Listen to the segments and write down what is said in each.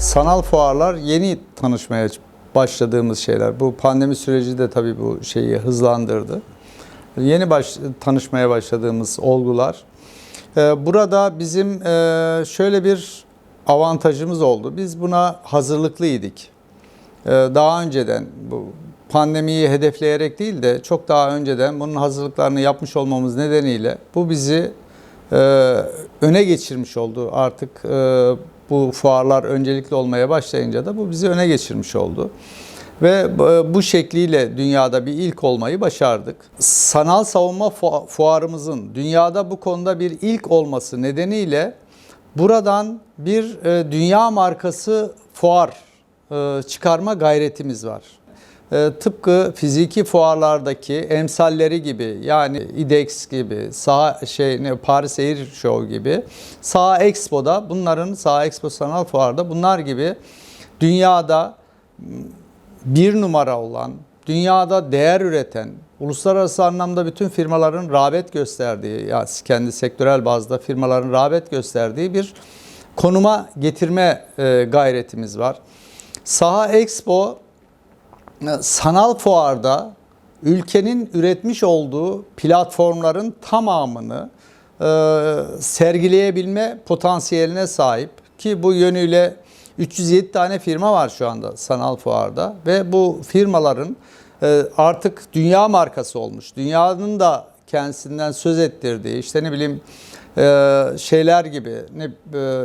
Sanal fuarlar yeni tanışmaya başladığımız şeyler. Bu pandemi süreci de tabii bu şeyi hızlandırdı. Yeni baş, tanışmaya başladığımız olgular. Ee, Burada bizim e, şöyle bir avantajımız oldu. Biz buna hazırlıklıydık. Ee, Daha önceden bu pandemiyi hedefleyerek değil de çok daha önceden bunun hazırlıklarını yapmış olmamız nedeniyle bu bizi e, öne geçirmiş oldu. Artık e, bu fuarlar öncelikli olmaya başlayınca da bu bizi öne geçirmiş oldu. Ve bu- bu şekliyle dünyada bir ilk olmayı başardık. Sanal savunma fu- fuarımızın dünyada bu konuda bir ilk olması nedeniyle buradan bir e, dünya markası fuar e, çıkarma gayretimiz var. E, tıpkı fiziki fuarlardaki emsalleri gibi yani IDEX gibi, Sağ şey ne Paris Air Show gibi, Sağ Expo'da bunların Sağ Expo Sanal Fuar'da bunlar gibi dünyada bir numara olan, dünyada değer üreten, uluslararası anlamda bütün firmaların rağbet gösterdiği, ya kendi sektörel bazda firmaların rağbet gösterdiği bir konuma getirme e, gayretimiz var. Saha Expo sanal fuarda ülkenin üretmiş olduğu platformların tamamını e, sergileyebilme potansiyeline sahip ki bu yönüyle 307 tane firma var şu anda sanal fuarda ve bu firmaların e, artık dünya markası olmuş. Dünyanın da kendisinden söz ettirdiği işte ne bileyim e, şeyler gibi ne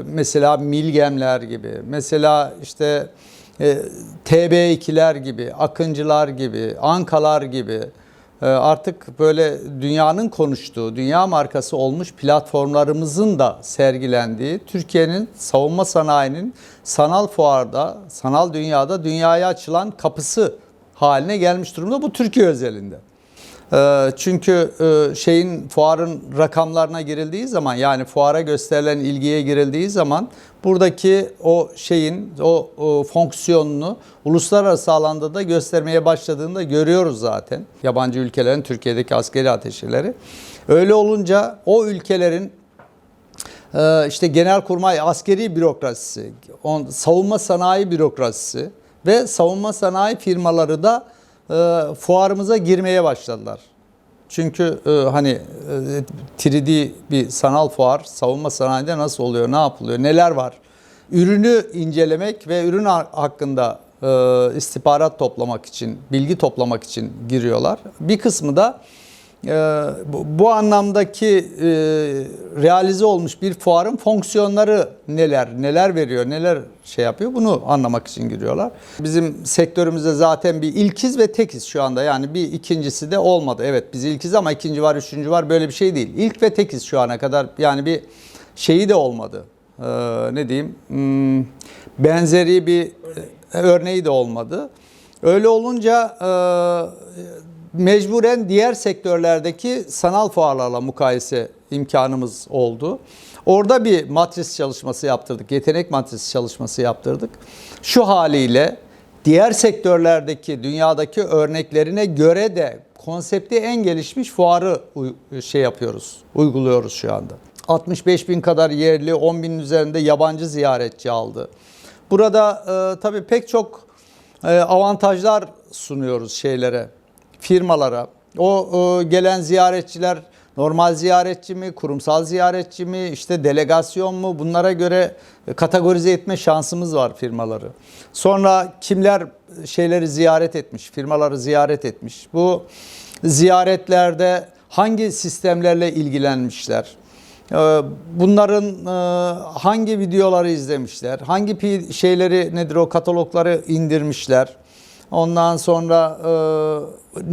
mesela Milgemler gibi mesela işte e, TB2'ler gibi, Akıncılar gibi, Ankalar gibi e, artık böyle dünyanın konuştuğu, dünya markası olmuş platformlarımızın da sergilendiği Türkiye'nin savunma sanayinin sanal fuarda, sanal dünyada dünyaya açılan kapısı haline gelmiş durumda bu Türkiye özelinde. Ee, Çünkü e, şeyin fuarın rakamlarına girildiği zaman yani fuara gösterilen ilgiye girildiği zaman buradaki o şeyin o, o fonksiyonunu uluslararası alanda da göstermeye başladığını da görüyoruz zaten. Yabancı ülkelerin Türkiye'deki askeri ateşeleri. Öyle olunca o ülkelerin ee, işte genelkurmay askeri bürokrasisi, on- savunma sanayi bürokrasisi ve savunma sanayi firmaları da e, fuarımıza girmeye başladılar. Çünkü e, hani e, 3D bir sanal fuar savunma sanayide nasıl oluyor, ne yapılıyor, neler var? Ürünü incelemek ve ürün ha- hakkında e, istihbarat toplamak için, bilgi toplamak için giriyorlar. Bir kısmı da bu, bu anlamdaki e, realize olmuş bir fuarın fonksiyonları neler, neler veriyor, neler şey yapıyor bunu anlamak için giriyorlar. Bizim sektörümüzde zaten bir ilkiz ve tekiz şu anda yani bir ikincisi de olmadı. Evet biz ilkiz ama ikinci var, üçüncü var böyle bir şey değil. İlk ve tekiz şu ana kadar yani bir şeyi de olmadı. Ee, ne diyeyim hmm, benzeri bir örneği de olmadı. Öyle olunca e, mecburen diğer sektörlerdeki sanal fuarlarla mukayese imkanımız oldu. Orada bir matris çalışması yaptırdık, yetenek matrisi çalışması yaptırdık. Şu haliyle diğer sektörlerdeki dünyadaki örneklerine göre de konsepti en gelişmiş fuarı şey yapıyoruz, uyguluyoruz şu anda. 65 bin kadar yerli, 10 binin üzerinde yabancı ziyaretçi aldı. Burada e, tabii pek çok e, avantajlar sunuyoruz şeylere, firmalara. O e, gelen ziyaretçiler normal ziyaretçi mi, kurumsal ziyaretçi mi, işte delegasyon mu bunlara göre kategorize etme şansımız var firmaları. Sonra kimler şeyleri ziyaret etmiş, firmaları ziyaret etmiş. Bu ziyaretlerde hangi sistemlerle ilgilenmişler? Ee, Bunların e, hangi videoları izlemişler, hangi şeyleri nedir o katalogları indirmişler. Ondan sonra e,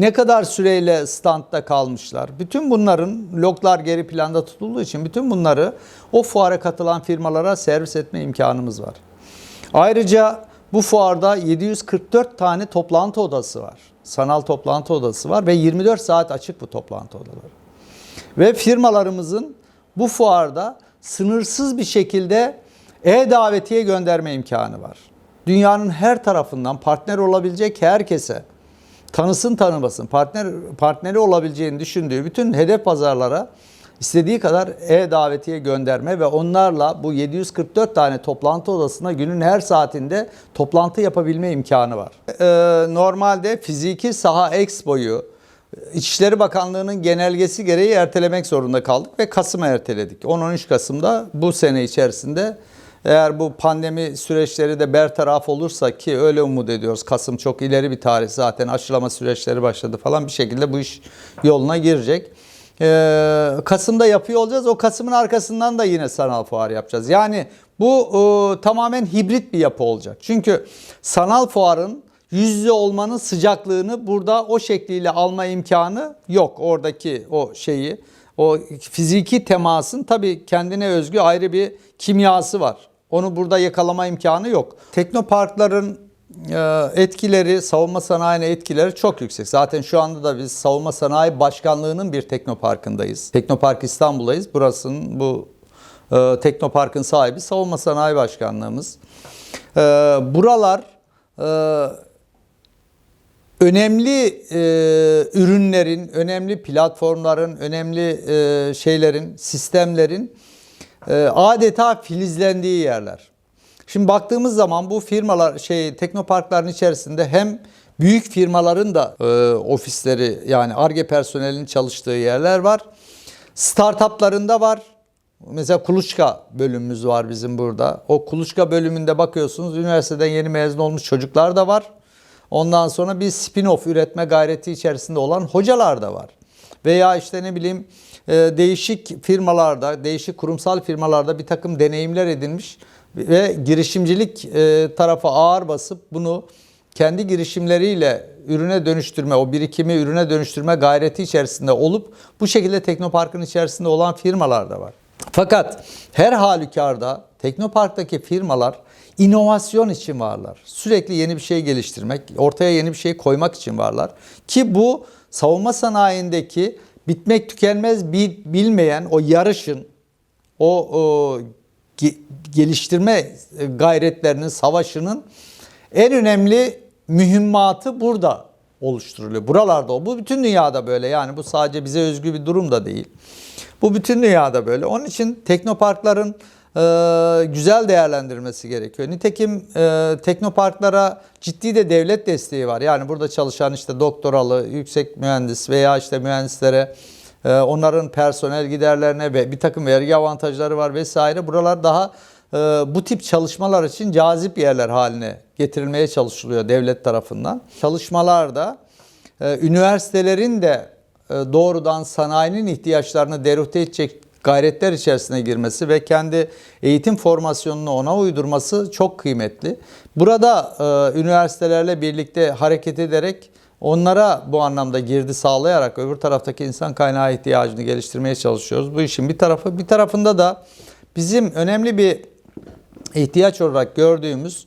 ne kadar süreyle standta kalmışlar. Bütün bunların loglar geri planda tutulduğu için bütün bunları o fuara katılan firmalara servis etme imkanımız var. Ayrıca bu fuarda 744 tane toplantı odası var. Sanal toplantı odası var ve 24 saat açık bu toplantı odaları. Ve firmalarımızın bu fuarda sınırsız bir şekilde e-davetiye gönderme imkanı var. Dünyanın her tarafından partner olabilecek herkese tanısın tanımasın partner partneri olabileceğini düşündüğü bütün hedef pazarlara istediği kadar e-davetiye gönderme ve onlarla bu 744 tane toplantı odasına günün her saatinde toplantı yapabilme imkanı var. Ee, normalde fiziki saha expo'yu İçişleri Bakanlığı'nın genelgesi gereği ertelemek zorunda kaldık ve Kasım'a erteledik. 10-13 Kasım'da bu sene içerisinde eğer bu pandemi süreçleri de bertaraf olursa ki öyle umut ediyoruz. Kasım çok ileri bir tarih zaten aşılama süreçleri başladı falan bir şekilde bu iş yoluna girecek. Ee, Kasım'da yapıyor olacağız. O Kasım'ın arkasından da yine sanal fuar yapacağız. Yani bu e, tamamen hibrit bir yapı olacak. Çünkü sanal fuarın yüz yüze olmanın sıcaklığını burada o şekliyle alma imkanı yok. Oradaki o şeyi, o fiziki temasın tabii kendine özgü ayrı bir kimyası var. Onu burada yakalama imkanı yok. Teknoparkların e, etkileri, savunma sanayine etkileri çok yüksek. Zaten şu anda da biz savunma sanayi başkanlığının bir teknoparkındayız. Teknopark İstanbul'dayız. Burasının bu e, teknoparkın sahibi savunma sanayi başkanlığımız. E, buralar e, önemli e, ürünlerin, önemli platformların, önemli e, şeylerin, sistemlerin adeta filizlendiği yerler. Şimdi baktığımız zaman bu firmalar, şey teknoparkların içerisinde hem büyük firmaların da e, ofisleri yani ARGE personelinin çalıştığı yerler var. Startuplarında var. Mesela kuluçka bölümümüz var bizim burada. O kuluçka bölümünde bakıyorsunuz üniversiteden yeni mezun olmuş çocuklar da var. Ondan sonra bir spin-off üretme gayreti içerisinde olan hocalar da var. Veya işte ne bileyim e, değişik firmalarda, değişik kurumsal firmalarda bir takım deneyimler edinmiş ve girişimcilik e, tarafa ağır basıp bunu kendi girişimleriyle ürüne dönüştürme, o birikimi ürüne dönüştürme gayreti içerisinde olup bu şekilde Teknopark'ın içerisinde olan firmalar da var. Fakat her halükarda Teknopark'taki firmalar inovasyon için varlar. Sürekli yeni bir şey geliştirmek, ortaya yeni bir şey koymak için varlar. Ki bu savunma sanayindeki bitmek tükenmez bilmeyen o yarışın, o, o ge, geliştirme gayretlerinin, savaşının en önemli mühimmatı burada oluşturuluyor. Buralarda o. Bu bütün dünyada böyle. Yani bu sadece bize özgü bir durum da değil. Bu bütün dünyada böyle. Onun için teknoparkların e, güzel değerlendirmesi gerekiyor. Nitekim e, teknoparklara ciddi de devlet desteği var. Yani burada çalışan işte doktoralı, yüksek mühendis veya işte mühendislere e, onların personel giderlerine ve bir takım vergi avantajları var vesaire. Buralar daha e, bu tip çalışmalar için cazip yerler haline getirilmeye çalışılıyor devlet tarafından. Çalışmalarda e, üniversitelerin de e, doğrudan sanayinin ihtiyaçlarını derute edecek gayretler içerisine girmesi ve kendi eğitim formasyonunu ona uydurması çok kıymetli. Burada e, üniversitelerle birlikte hareket ederek onlara bu anlamda girdi sağlayarak öbür taraftaki insan kaynağı ihtiyacını geliştirmeye çalışıyoruz. Bu işin bir tarafı. Bir tarafında da bizim önemli bir ihtiyaç olarak gördüğümüz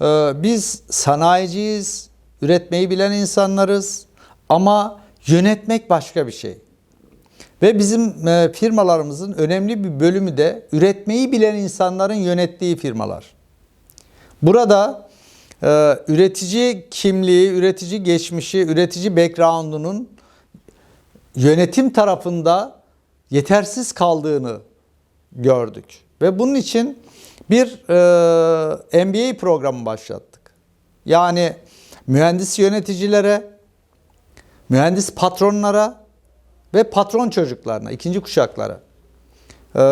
e, biz sanayiciyiz, üretmeyi bilen insanlarız ama yönetmek başka bir şey. Ve bizim e, firmalarımızın önemli bir bölümü de üretmeyi bilen insanların yönettiği firmalar. Burada e, üretici kimliği, üretici geçmişi, üretici background'unun yönetim tarafında yetersiz kaldığını gördük. Ve bunun için bir e, MBA programı başlattık. Yani mühendis yöneticilere, mühendis patronlara ve patron çocuklarına, ikinci kuşaklara e,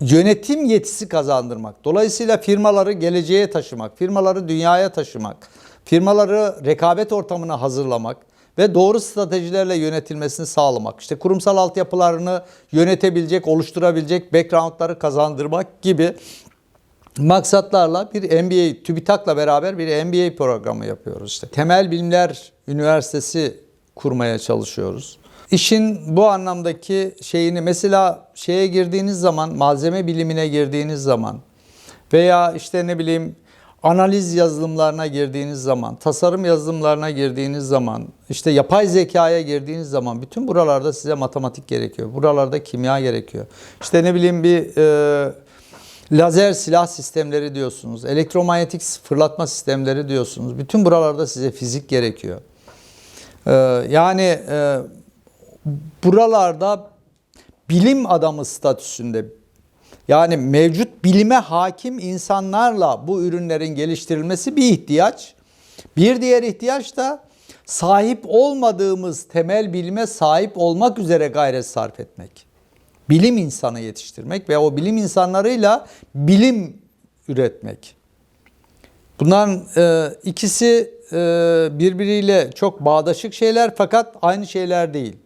yönetim yetisi kazandırmak. Dolayısıyla firmaları geleceğe taşımak, firmaları dünyaya taşımak, firmaları rekabet ortamına hazırlamak ve doğru stratejilerle yönetilmesini sağlamak. İşte kurumsal altyapılarını yönetebilecek, oluşturabilecek backgroundları kazandırmak gibi maksatlarla bir MBA, TÜBİTAK'la beraber bir MBA programı yapıyoruz. İşte Temel Bilimler Üniversitesi kurmaya çalışıyoruz. İşin bu anlamdaki şeyini mesela şeye girdiğiniz zaman, malzeme bilimine girdiğiniz zaman veya işte ne bileyim analiz yazılımlarına girdiğiniz zaman, tasarım yazılımlarına girdiğiniz zaman, işte yapay zekaya girdiğiniz zaman bütün buralarda size matematik gerekiyor. Buralarda kimya gerekiyor. İşte ne bileyim bir e, lazer silah sistemleri diyorsunuz, elektromanyetik fırlatma sistemleri diyorsunuz. Bütün buralarda size fizik gerekiyor. E, yani e, buralarda bilim adamı statüsünde yani mevcut bilime hakim insanlarla bu ürünlerin geliştirilmesi bir ihtiyaç. Bir diğer ihtiyaç da sahip olmadığımız temel bilime sahip olmak üzere gayret sarf etmek. Bilim insanı yetiştirmek ve o bilim insanlarıyla bilim üretmek. Bunların e, ikisi e, birbiriyle çok bağdaşık şeyler fakat aynı şeyler değil.